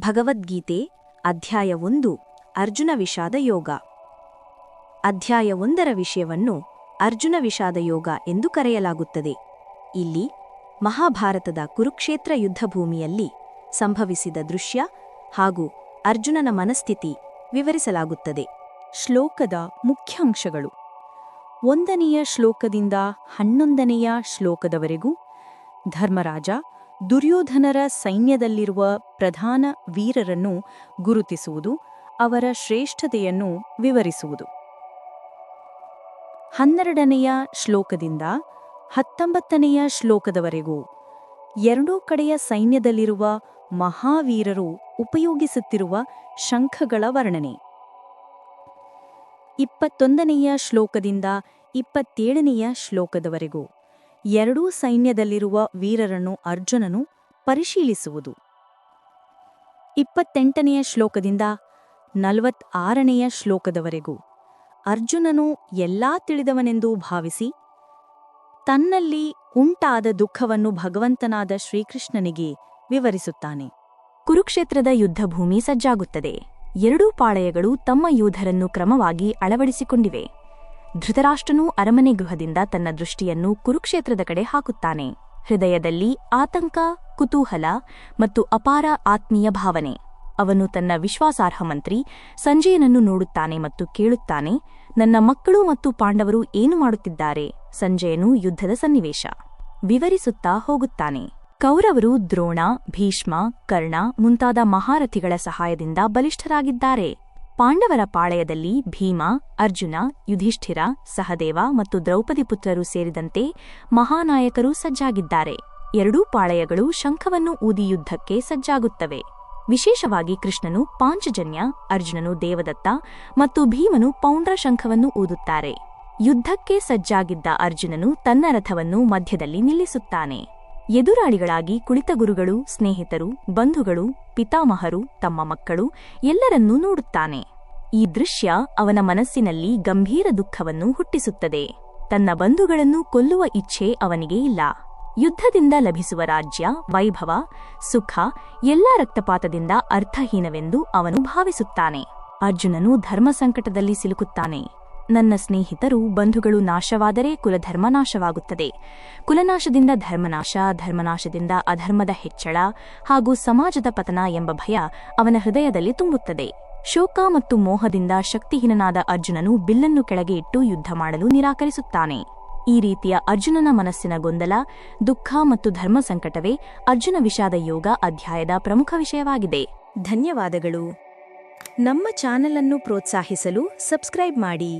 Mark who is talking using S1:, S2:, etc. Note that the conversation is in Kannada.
S1: ಭಗವದ್ಗೀತೆ, ಅಧ್ಯಾಯ ಒಂದು, ಅರ್ಜುನ ವಿಷಾದ ಯೋಗ. ಅಧ್ಯಾಯ ಒಂದರ ವಿಷಯವನ್ನು ಅರ್ಜುನ ವಿಷಾದ ಯೋಗ ಎಂದು ಕರೆಯಲಾಗುತ್ತದೆ. ಇಲ್ಲಿ ಮಹಾಭಾರತದ ಕುರುಕ್ಷೇತ್ರ ಯುದ್ಧಭೂಮಿಯಲ್ಲಿ ಸಂಭವಿಸಿದ ದೃಶ್ಯ ಹಾಗೂ ಅರ್ಜುನನ ಮನಸ್ಥಿತಿ ವಿವರಿಸಲಾಗುತ್ತದೆ.
S2: ಶ್ಲೋಕದ ಮುಖ್ಯಾಂಶಗಳು. ಒಂದನೆಯ ಶ್ಲೋಕದಿಂದ ಹನ್ನೊಂದನೆಯ ಶ್ಲೋಕದವರೆಗೂ ಧರ್ಮರಾಜ ದುರ್ಯೋಧನರ ಸೈನ್ಯದಲ್ಲಿರುವ ಪ್ರಧಾನ ವೀರರನ್ನು ಗುರುತಿಸುವುದು, ಅವರ ಶ್ರೇಷ್ಠತೆಯನ್ನು ವಿವರಿಸುವುದು. ಹನ್ನೆರಡನೆಯ ಶ್ಲೋಕದಿಂದ ಹತ್ತೊಂಬತ್ತನೆಯ ಶ್ಲೋಕದವರೆಗೂ ಎರಡೂ ಕಡೆಯ ಸೈನ್ಯದಲ್ಲಿರುವ ಮಹಾವೀರರು ಉಪಯೋಗಿಸುತ್ತಿರುವ ಶಂಖಗಳ ವರ್ಣನೆ. ಇಪ್ಪತ್ತೊಂದನೆಯ ಶ್ಲೋಕದಿಂದ ಇಪ್ಪತ್ತೇಳನೆಯ ಶ್ಲೋಕದವರೆಗೂ ಎರಡೂ ಸೈನ್ಯದಲ್ಲಿರುವ ವೀರರನ್ನು ಅರ್ಜುನನು ಪರಿಶೀಲಿಸುವುದು. ಇಪ್ಪತ್ತೆಂಟನೆಯ ಶ್ಲೋಕದಿಂದ ನಲವತ್ತಾರನೆಯ ಶ್ಲೋಕದವರೆಗೂ ಅರ್ಜುನನು ಎಲ್ಲಾ ತಿಳಿದವನೆಂದು ಭಾವಿಸಿ, ತನ್ನಲ್ಲಿ ಉಂಟಾದ ದುಃಖವನ್ನು ಭಗವಂತನಾದ ಶ್ರೀಕೃಷ್ಣನಿಗೆ ವಿವರಿಸುತ್ತಾನೆ.
S1: ಕುರುಕ್ಷೇತ್ರದ ಯುದ್ಧಭೂಮಿ ಸಜ್ಜಾಗುತ್ತದೆ. ಎರಡೂ ಪಾಳಯಗಳು ತಮ್ಮ ಯೋಧರನ್ನು ಕ್ರಮವಾಗಿ ಅಳವಡಿಸಿಕೊಂಡಿವೆ. ಧೃತರಾಷ್ಟ್ರನು ಅರಮನೆ ಗೃಹದಿಂದ ತನ್ನ ದೃಷ್ಟಿಯನ್ನು ಕುರುಕ್ಷೇತ್ರದ ಕಡೆ ಹಾಕುತ್ತಾನೆ. ಹೃದಯದಲ್ಲಿ ಆತಂಕ, ಕುತೂಹಲ ಮತ್ತು ಅಪಾರ ಆತ್ಮೀಯ ಭಾವನೆ. ಅವನು ತನ್ನ ವಿಶ್ವಾಸಾರ್ಹ ಮಂತ್ರಿ ಸಂಜಯನನ್ನು ನೋಡುತ್ತಾನೆ ಮತ್ತು ಕೇಳುತ್ತಾನೆ, ನನ್ನ ಮಕ್ಕಳು ಮತ್ತು ಪಾಂಡವರು ಏನು ಮಾಡುತ್ತಿದ್ದಾರೆ? ಸಂಜಯನು ಯುದ್ಧದ ಸನ್ನಿವೇಶ. ವಿವರಿಸುತ್ತಾ ಹೋಗುತ್ತಾನೆ. ಕೌರವರು ದ್ರೋಣ, ಭೀಷ್ಮ, ಕರ್ಣ ಮುಂತಾದ ಮಹಾರಥಿಗಳ ಸಹಾಯದಿಂದ ಬಲಿಷ್ಠರಾಗಿದ್ದಾರೆ. ಪಾಂಡವರ ಪಾಳೆಯದಲ್ಲಿ ಭೀಮ, ಅರ್ಜುನ, ಯುಧಿಷ್ಠಿರ, ಸಹದೇವ ಮತ್ತು ದ್ರೌಪದಿ ಪುತ್ರರು ಸೇರಿದಂತೆ ಮಹಾನಾಯಕರು ಸಜ್ಜಾಗಿದ್ದಾರೆ. ಎರಡೂ ಪಾಳೆಯಗಳು ಶಂಖವನ್ನು ಊದಿ ಯುದ್ಧಕ್ಕೆ ಸಜ್ಜಾಗುತ್ತವೆ. ವಿಶೇಷವಾಗಿ ಕೃಷ್ಣನು ಪಾಂಚಜನ್ಯ, ಅರ್ಜುನನು ದೇವದತ್ತ ಮತ್ತು ಭೀಮನು ಪೌಂಡ್ರ ಶಂಖವನ್ನು ಊದುತ್ತಾರೆ. ಯುದ್ಧಕ್ಕೆ ಸಜ್ಜಾಗಿದ್ದ ಅರ್ಜುನನು ತನ್ನ ರಥವನ್ನು ಮಧ್ಯದಲ್ಲಿ ನಿಲ್ಲಿಸುತ್ತಾನೆ. ಎದುರಾಳಿಗಳಾಗಿ ಕುಳಿತ ಗುರುಗಳು, ಸ್ನೇಹಿತರು, ಬಂಧುಗಳು, ಪಿತಾಮಹರು, ತಮ್ಮ ಮಕ್ಕಳು ಎಲ್ಲರನ್ನೂ ನೋಡುತ್ತಾನೆ. ಈ ದೃಶ್ಯ ಅವನ ಮನಸ್ಸಿನಲ್ಲಿ ಗಂಭೀರ ದುಃಖವನ್ನು ಹುಟ್ಟಿಸುತ್ತದೆ. ತನ್ನ ಬಂಧುಗಳನ್ನು ಕೊಲ್ಲುವ ಇಚ್ಛೆ ಅವನಿಗೆ ಇಲ್ಲ. ಯುದ್ಧದಿಂದ ಲಭಿಸುವ ರಾಜ್ಯ, ವೈಭವ, ಸುಖ ಎಲ್ಲ ರಕ್ತಪಾತದಿಂದ ಅರ್ಥಹೀನವೆಂದು ಅವನು ಭಾವಿಸುತ್ತಾನೆ. ಅರ್ಜುನನು ಧರ್ಮ ಸಂಕಟದಲ್ಲಿ ಸಿಲುಕುತ್ತಾನೆ. ನನ್ನ ಸ್ನೇಹಿತರು, ಬಂಧುಗಳು ನಾಶವಾದರೆ ಕುಲಧರ್ಮ ನಾಶವಾಗುತ್ತದೆ ಕುಲನಾಶದಿಂದ ಧರ್ಮನಾಶ, ಧರ್ಮನಾಶದಿಂದ ಅಧರ್ಮದ ಹೆಚ್ಚಳ ಹಾಗೂ ಸಮಾಜದ ಪತನ ಎಂಬ ಭಯ ಅವನ ಹೃದಯದಲ್ಲಿ ತುಂಬುತ್ತದೆ. ಶೋಕ ಮತ್ತು ಮೋಹದಿಂದ ಶಕ್ತಿಹೀನನಾದ ಅರ್ಜುನನು ಬಿಲ್ಲನ್ನು ಕೆಳಗೆ ಇಟ್ಟು ಯುದ್ಧ ಮಾಡಲು ನಿರಾಕರಿಸುತ್ತಾನೆ. ಈ ರೀತಿಯ ಅರ್ಜುನನ ಮನಸ್ಸಿನ ಗೊಂದಲ, ದುಃಖ ಮತ್ತು ಧರ್ಮ ಸಂಕಟವೇ ಅರ್ಜುನ ವಿಷಾದ ಯೋಗ ಅಧ್ಯಾಯದ ಪ್ರಮುಖ ವಿಷಯವಾಗಿದೆ.
S2: ಧನ್ಯವಾದಗಳು. ನಮ್ಮ ಚಾನಲ್ ಅನ್ನು ಪ್ರೋತ್ಸಾಹಿಸಲು ಸಬ್ಸ್ಕ್ರೈಬ್ ಮಾಡಿ.